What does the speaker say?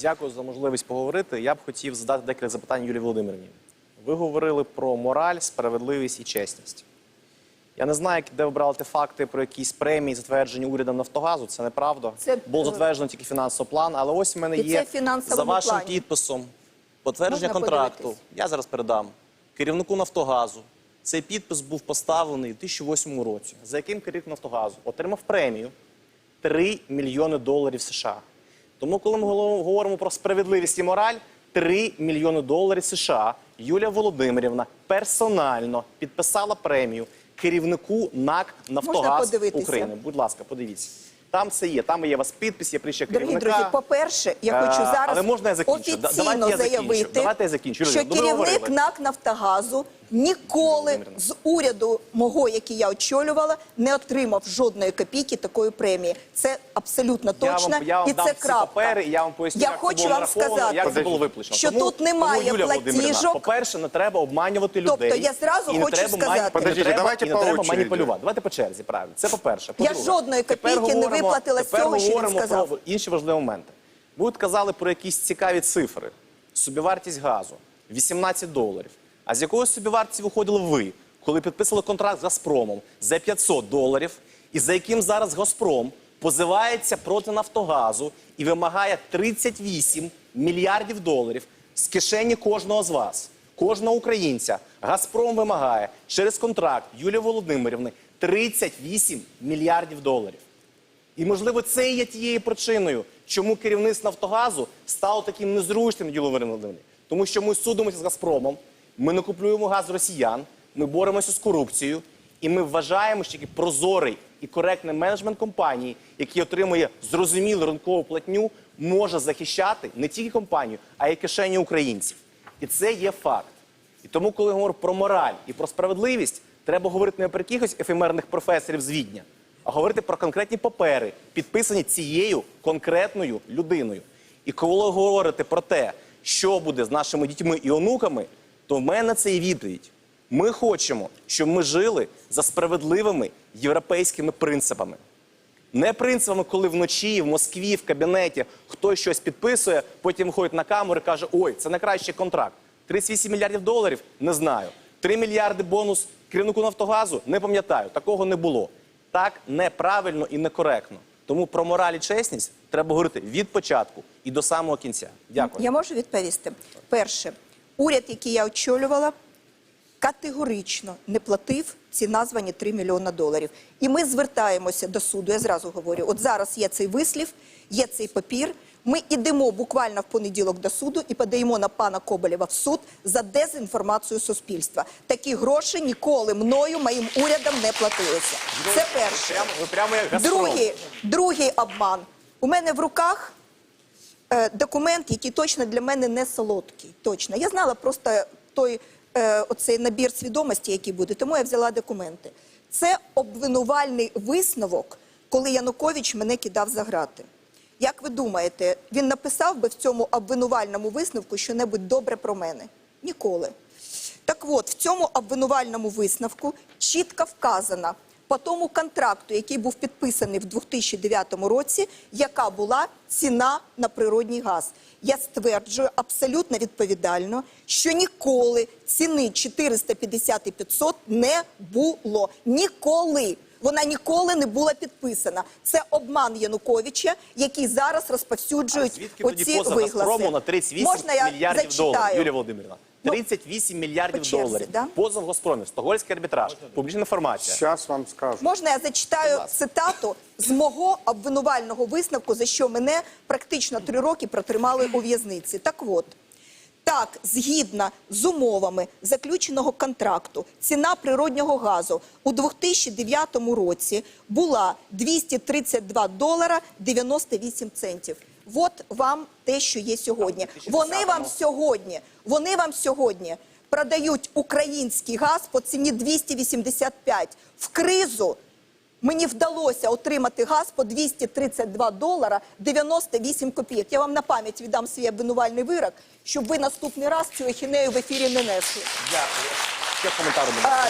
Дякую за можливість поговорити. Я б хотів задати декілька запитань Юлії Володимирівні. Ви говорили про мораль, справедливість і чесність. Я не знаю, де ви брали ті факти про якісь премії, затверджені урядом Нафтогазу. Це неправда. Це, Було е, затверджено тільки фінансовий план, але ось в мене І є за вашим плані. підписом потвердження Можна контракту. подивитись? Я зараз передам керівнику Нафтогазу. Цей підпис був поставлений у 2008 році, за яким керівник Нафтогазу отримав премію 3 мільйони доларів США. Тому, коли ми говоримо про справедливість і мораль, 3 мільйони доларів США Юлія Володимирівна персонально підписала премію керівнику НАК Нафтогаз? України. Будь ласка, подивіться. Там це є. Там є у вас підпис, є прізвище Дорогі керівника. друзі, по-перше, я хочу Е, зараз але можна я закінчу? Да- давайте офіційно я закінчу. заявити, Давайте я закінчу. що добре керівник говорили. НАК «Нафтогазу» ніколи з уряду мого, який я очолювала, не отримав жодної копійки такої премії. Це абсолютно Я точно, вам, я вам і дам це всі крапка. папери, і я вам поясню, Я як хочу було вам нараховано, сказати, як це було виплачено. що тому, тут немає тому, Юлія Володимирівна, платіжок. По-перше, не треба обманювати людей. Тобто, я зразу і не хочу треба сказати- ман- і не треба, давайте і не по треба очереді. маніпулювати. Давайте по черзі, правильно. Це по-перше. Я По-друге, жодної тепер копійки не говоримо- виплатила з цього, що він говоримо сказав. про інші важливі моменти. Ви от казали про якісь цікаві цифри. Собівартість газу 18 доларів. А з якої собівартості виходили ви, коли підписали контракт з Газпромом за 500 доларів, і за яким зараз Газпром позивається проти Нафтогазу і вимагає 38 мільярдів доларів з кишені кожного з вас, кожного українця. Газпром вимагає через контракт Юлії Володимирівни 38 мільярдів доларів. І, можливо, це є тією причиною, чому керівництво Нафтогазу стало таким незручним Юлії Володимирівні. Тому що ми судимося з Газпромом, ми не купуємо газ росіян, ми боремося з корупцією, і ми вважаємо, що тільки прозорий і коректний менеджмент компанії, який отримує зрозумілу ринкову платню, може захищати не тільки компанію, а й кишені українців. І це є факт. І тому, коли говоримо про мораль і про справедливість, треба говорити не про якихось ефемерних професорів з Відня, а говорити про конкретні папери, підписані цією конкретною людиною. І коли ви говорите про те, що буде з нашими дітьми і онуками, то в мене це і відповідь. Ми хочемо, щоб ми жили за справедливими європейськими принципами. Не принципами, коли вночі в Москві, в кабінеті хтось щось підписує, потім виходить на камеру і каже: Ой, це найкращий контракт. 38 мільярдів доларів не знаю. 3 мільярди бонус керівнику Нафтогазу не пам'ятаю. Такого не було. Так неправильно і некоректно. Тому про мораль і чесність треба говорити від початку і до самого кінця. Дякую. Я можу відповісти. Перше, уряд, який я очолювала, категорично не платив ці названі 3 мільйона доларів. І ми звертаємося до суду. Я зразу говорю: от зараз є цей вислів, є цей папір. Ми йдемо буквально в понеділок до суду і подаємо на пана Коболєва в суд за дезінформацію суспільства. Такі гроші ніколи мною, моїм урядом не платилися. Це перше. Другий, другий обман. У мене в руках е, документ, який точно для мене не солодкий. Точно. Я знала просто той е, оцей набір свідомості, який буде, тому я взяла документи. Це обвинувальний висновок, коли Янукович мене кидав за грати. Як ви думаєте, він написав би в цьому обвинувальному висновку щонебудь добре про мене? Ніколи. Так от, в цьому обвинувальному висновку чітко вказано по тому контракту, який був підписаний в 2009 році, яка була ціна на природній газ. Я стверджую абсолютно відповідально, що ніколи ціни 450 і 500 не було. Ніколи. Вона ніколи не була підписана. Це обман Януковича, який зараз А розповсюджують звідки тоді оці вигласи. Газпрому на 38 Можна я мільярдів зачитаю? доларів, Юлія Володимирівна? Ну, 38 мільярдів по черзі, доларів. да? Позов в Газпромі, Стокгольмський арбітраж, публічна інформація. Сейчас вам скажу. Можна я зачитаю цитату з мого обвинувального висновку, за що мене практично три роки протримали у в'язниці. Так от. Так, згідно з умовами заключеного контракту, ціна природнього газу у 2009 році була 232 долара 98 центів. От вам те, що є сьогодні. Вони вам сьогодні, вони вам сьогодні продають український газ по ціні 285. В кризу мені вдалося отримати газ по 232 долара 98 копійок. Я вам на пам'ять віддам свій обвинувальний вирок, щоб ви наступний раз цю ехінею в ефірі не несли. Дякую. Ще коментар.